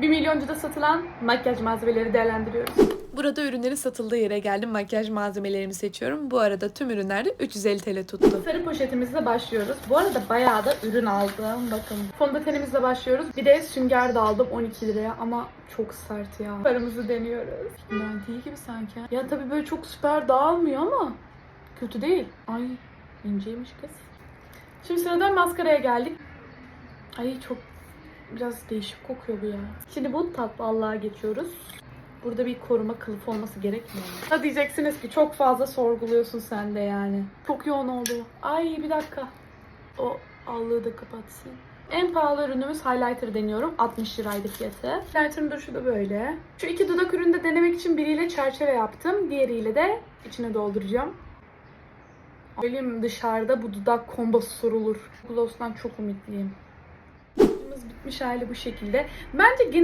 1 milyoncuda satılan makyaj malzemeleri değerlendiriyoruz. Burada ürünlerin satıldığı yere geldim. Makyaj malzemelerimi seçiyorum. Bu arada tüm ürünlerde 350 TL tuttu. Sarı poşetimizle başlıyoruz. Bu arada bayağı da ürün aldım. Bakın fondötenimizle başlıyoruz. Bir de sünger de aldım 12 liraya ama çok sert ya. Paramızı deniyoruz. Ben değil gibi sanki. Ya tabii böyle çok süper dağılmıyor ama kötü değil. Ay inceymiş kız. Şimdi sıradan maskaraya geldik. Ay çok biraz değişik kokuyor bu ya. Şimdi bu tatlı geçiyoruz. Burada bir koruma kılıfı olması gerekmiyor mu? Ha diyeceksiniz ki çok fazla sorguluyorsun sen de yani. Çok yoğun oldu. Ay bir dakika. O allığı da kapatsın. En pahalı ürünümüz highlighter deniyorum. 60 liraydı fiyatı. Highlighter'ın duruşu da böyle. Şu iki dudak ürünü de denemek için biriyle çerçeve yaptım. Diğeriyle de içine dolduracağım. Söyleyeyim dışarıda bu dudak kombosu sorulur. Gloss'tan çok ümitliyim. Bitmiş hali bu şekilde. Bence genel